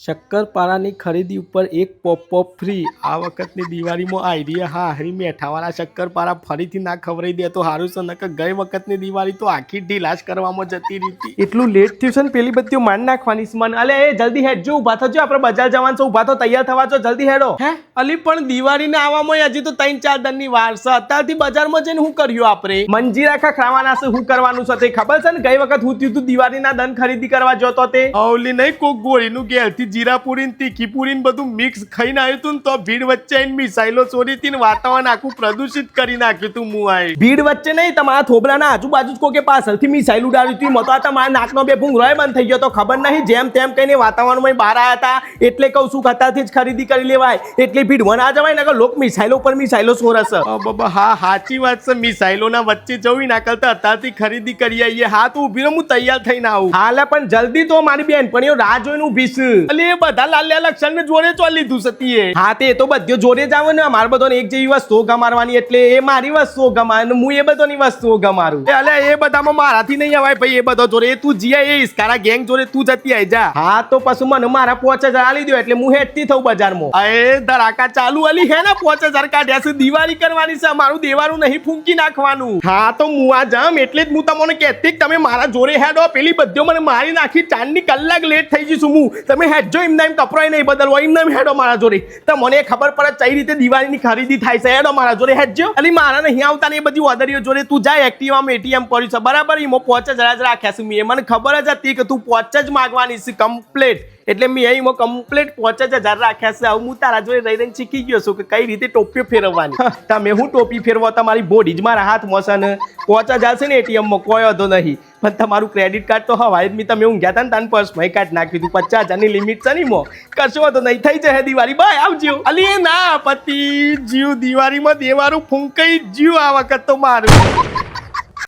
શક્કરપારાની ખરીદી ઉપર એક પોપ પોપ ફ્રી આ વખતની દિવાળીમાં આઈડિયા હા હરી મેઠાવાળા શક્કરપારા ફરીથી ના ખવરાઈ દે તો સારું છે નકર ગઈ વખતની દિવાળી તો આખી ઢીલાશ કરવામાં જતી રહી એટલું લેટ થયું છે ને પેલી બધી માંડ નાખવાની મન અલે એ જલ્દી હેડજો ઊભા થજો આપણે બજાર જવાનું છે ઊભા તો તૈયાર થવા છો જલ્દી હેડો. હે? અલી પણ દિવાળીને આવવામાં હજી તો ત્રણ ચાર દનની વાર છે. અત્યારથી બજારમાં જઈને શું કર્યું આપણે? મંજીરા ખા ખાવાના છે શું કરવાનું છે તે ખબર છે ને? ગઈ વખત હું થયું તું દિવાળીના દન ખરીદી કરવા જતો તે? ઓલી નહીં કોક ગોળીનું ઘેરથી જીરા ને તીખી ને બધું મિક્સ ખાઈને આવ્યું હતું તો ભીડ વચ્ચે મિસાઇલો ચોરી ને વાતાવરણ આખું પ્રદૂષિત કરી નાખ્યું તું હું આઈ ભીડ વચ્ચે નહીં તમારા થોબરાના આજુબાજુ જ કોકે પાછળથી મિસાઇલ ઉડાડી હતું. મતો આ તમારા નાકનો બે ભૂંગ રોય બંધ થઈ ગયો તો ખબર નહીં જેમ તેમ કહીને વાતાવરણમાં બહાર આવ્યા હતા એટલે કહું છું ખતાથી જ ખરીદી કરી લેવાય. એટલી ભીડ ના જવાય ને લોક મિસાઇલો પર મિસાઇલો સોરસ બાબા હા સાચી વાત છે. મિસાઇલોના વચ્ચે જવી ના કરતા અત્યારથી ખરીદી કરી આવીએ હા તો ઊભી હું તૈયાર થઈને આવું. હાલે પણ જલ્દી તો મારી બેન પણ રાહ જોઈને ઊભી છે. અલે બધા લાલ્યા લક્ષણ ને જોડે ચો લીધું સતીએ. હા તે તો બધો જોડે જ આવે ને મારે બધો એક જેવી વસ્તુ ગમારવાની એટલે એ મારી વસ્તુઓ ગમાર હું એ બધાની વસ્તુઓ ગમારું એ અલે એ બધામાં મારાથી નહીં અવાય ભાઈ એ બધો જોડે. તું જીયા એ ઇસ્કારા ગેંગ જોડે તું જતી આઈ જા. હા તો પછી મને મારા પોચ હજાર આલી દો એટલે હું હેઠથી થઉં બજારમાં. અરે ધડાકા ચાલુ અલી હે ને પોચ હજાર કાઢ્યા છે દિવાળી કરવાની છે મારું દેવાનું નહીં ફૂંકી નાખવાનું. હા તો હું આ જામ એટલે જ હું તમને કહેતી તમે મારા જોડે હેડો પેલી બધો મને મારી નાખી ચાંદની કલાક લેટ થઈ જઈશું હું. તમે હેડજો એમના એમ કપડાય નહીં બદલવો એમને એમ હેડો મારા જોડે. તો મને ખબર પડે કઈ રીતે દિવાળીની ખરીદી થાય છે. હેડો મારા જોડે હેડજો. એટલે મારા નહીં આવતા ને એ બધી ઓદરીઓ જોડે તું જાય એક્ટિવામાં એટીએમ પડ્યું છે. બરાબર એમાં પોચ જ જ રાખ્યા છે. મેં મને ખબર જ હતી કે તું પોચ જ માગવાની છે કમ્પ્લેટ એટલે મેં એમાં કમ્પ્લેટ પોચ જ હજાર રાખ્યા છે. હવે હું તારા જોડે રહી રહીને શીખી ગયો છું કે કઈ રીતે ટોપીઓ ફેરવવાની. તમે હું ટોપી ફેરવો તમારી બોડી જ મારા હાથ છે ને પોચ હજાર છે ને એટીએમમાં કોઈ હતો નહીં. પણ તમારું ક્રેડિટ કાર્ડ તો હવાય જ મેં તમે ઊંઘ્યા હતા ને તાન પર્સમાં કાર્ડ નાખ્યું હતું. પચાસ હજારની લિમિટ છે ને મો. કશો હતો નહીં. થઈ જશે દિવાળી. બાય, આવજો. અલી, ના, પતિ, જીવ, દિવાળીમાં દેવારું ફૂંકાઈ જીવ આ વખત તો મારું.